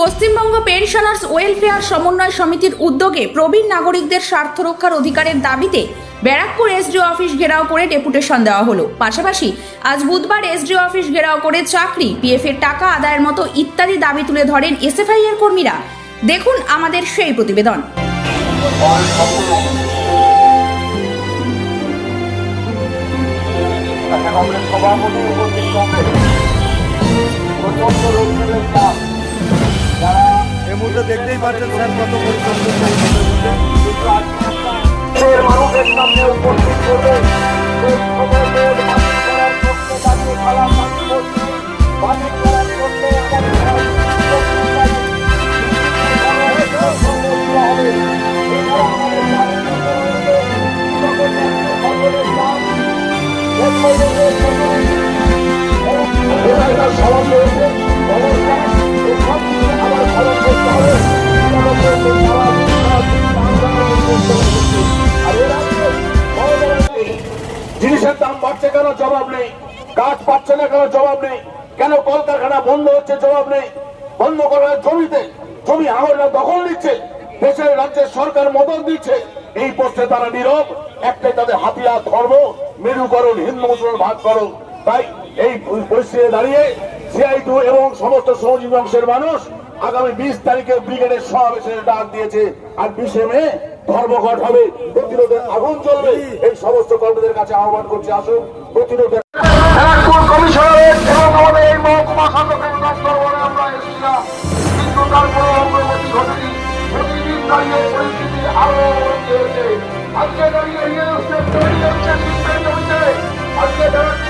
Paschimbanga pensioners welfare সমন্বয় সমিতির উদ্যোগে প্রবীণ নাগরিকদের স্বার্থ রক্ষার অধিকারের দাবিতে ব্যারাকপুর এসডিও অফিস ঘেরাও করে ডেপুটেশন দেওয়া হলো। পাশাপাশি আজ বুধবার এসডিও অফিস ঘেরাও করে চাকরি, পিএফ এর টাকা আদায়ের মতো ইত্যাদি দাবি তুলে ধরেন এসএফআই এর কর্মীরা। দেখুন আমাদের সেই প্রতিবেদন। কংগ্রেস সভাপতি উপস্থিত এই মুহূর্তে দেখতেই পাচ্ছেন স্যার কত পরিশ্রম মানুষের সামনে উপস্থিত করবে সেই জিনিসের দাম বাড়ছে কেন? জবাব নেই। কাজ পাচ্ছে না কেন? জবাব নেই। কেন কলকারখানা বন্ধ হচ্ছে? জবাব নেই। বন্ধ করার জমিতে জমি হাওড়া দখল নিচ্ছে। দেশের রাজ্যের সরকার মদত দিচ্ছে এই প্রশ্নে তারা নীরব। একটাই তাদের হাতিয়ার ধর্ম। মেরুকরণ হিন্দু, মুসলমান ভাগ করো তাই এই পরিস্থিতি দাঁড়িয়ে সিআই টু এবং সমস্ত শ্রমজীবী অংশের মানুষ আগামী বিশ তারিখে ব্রিগেডের সমাবেশের ডাক দিয়েছে। আর বিশে মে ধর্মঘট হবে প্রতিরোধের আগুন চলবে এই সমস্ত কর্মীদের কাছে আহ্বান করছি, আসুন প্রতিরোধের দাঁড়িয়ে আজকে দাঁড়িয়ে আজকে দাঁড়াচ্ছে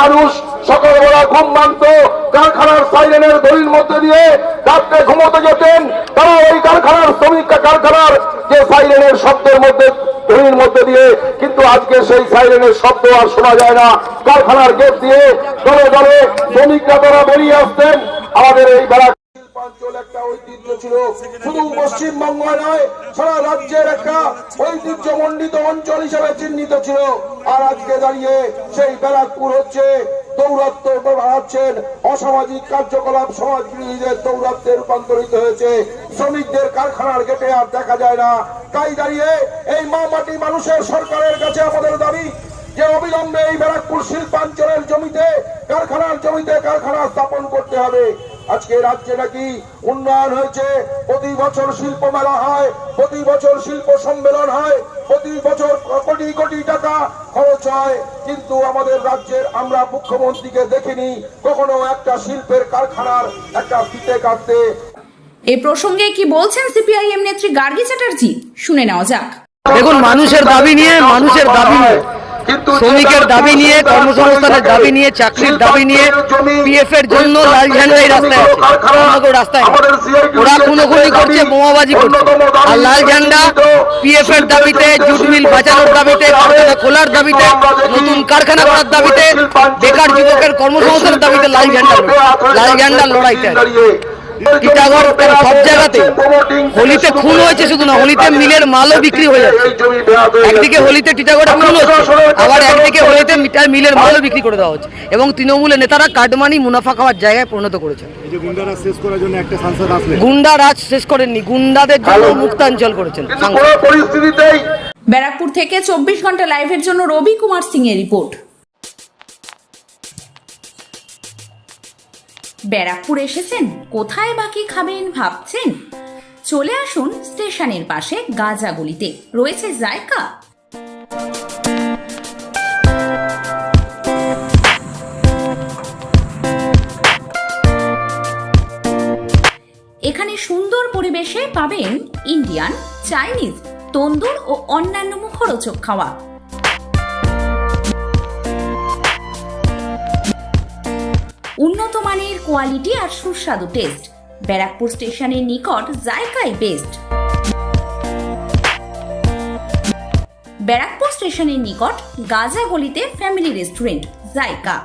মানুষ সকালবেলা ঘুম ভাঙত, কারখানার সাইরেনের দড়ির মধ্যে দিয়ে রাত্রে ঘুমোতে যেতেন। তারা ওই কারখানার শ্রমিক কারখানার যে সাইরেনের শব্দের মধ্যে, দড়ির মধ্যে দিয়ে, কিন্তু আজকে সেই সাইরেনের শব্দ আর শোনা যায় না। কারখানার গেট দিয়ে দলে দলে শ্রমিকরা তারা বেরিয়ে আসতেন। আমাদের এই বেলা একটা ঐতিহ্য ছিল। শুধু পশ্চিমবঙ্গ নয়, সারা রাজ্যের একটা ঐতিহ্য মণ্ডিত অঞ্চল হিসেবে চিহ্নিত ছিল। আর আজকে দাঁড়িয়ে সেই ব্যারাকপুর হচ্ছে শিল্পাঞ্চলের জমিতে, কারখানার জমিতে কারখানা স্থাপন করতে হবে। আজকে রাজ্যে নাকি উন্নয়ন হয়েছে প্রতি বছর শিল্প মেলা হয় প্রতি বছর শিল্প সম্মেলন হয় প্রতি বছর কোটি কোটি টাকা খরচ হয়। কিন্তু আমাদের রাজ্যের আমরা মুখ্যমন্ত্রীকে দেখিনি কখনো একটা শিল্পের কারখানার একটা ফিতে কাটতে। এ প্রসঙ্গে কি বলছেন সিপিআইএম নেত্রী গার্গী চ্যাটার্জি? শুনে নেওয়া যাক। দেখুন মানুষের দাবি নিয়ে মানুষের দাবি নিয়ে। শ্রমিকের দাবি নিয়ে কর্মসংস্থানের দাবি নিয়ে চাকরির দাবি নিয়ে পিএফ এর জন্য লাল ঝান্ডা এই রাস্তায় আছে রাস্তায়। ওরা খুনোখুনি করছে বোমাবাজি করছে আর লাল ঝান্ডা পিএফ এর দাবিতে জুট মিল বাঁচানোর দাবিতে কারখানা খোলার দাবিতে নতুন কারখানা করার দাবিতে বেকার যুবকের কর্মসংস্থানের দাবিতে লাল ঝান্ডা লাল ঝান্ডার লড়াইতে। টিটাগড় সব জায়গাতে হোলিতে খুন হয়েছে শুধু না হোলিতে মিলের মালও বিক্রি হয়ে যাচ্ছে। একদিকে হোলিতে টিটাগড়ে খুন হচ্ছে আবার একদিকে হোলিতে মিলের মালও বিক্রি করে দেওয়া হচ্ছে। এবং তৃণমূলের নেতারা কাটমানি মুনাফা খাওয়ার জায়গায় পরিণত করেছে এই যে গুন্ডারা শেষ করার জন্য একটা সাংসদ আসলে। গুন্ডা রাজ শেষ করেননি গুন্ডাদের জন্য মুক্তাঞ্চল করেছেন ব্যারাকপুর থেকে চব্বিশ ঘণ্টা লাইভের জন্য রবি কুমার সিং এর রিপোর্ট। ব্যারাকপুর এসেছেন? কোথায় বাকি খাবেন ভাবছেন? চলে আসুন স্টেশনের পাশে গাজাগুলিতে রয়েছে জায়গা? এখানে সুন্দর পরিবেশে পাবেন ইন্ডিয়ান, চাইনিজ, তন্দুর ও অন্যান্য মুখরোচক খাওয়া। উন্নত মানের কোয়ালিটি আর সুস্বাদু টেস্ট। ব্যারাকপুর স্টেশনের নিকট জায়কাই বেস্ট ব্যারাকপুর স্টেশনের নিকট গাজা গলিতে ফ্যামিলি রেস্টুরেন্ট জায়কা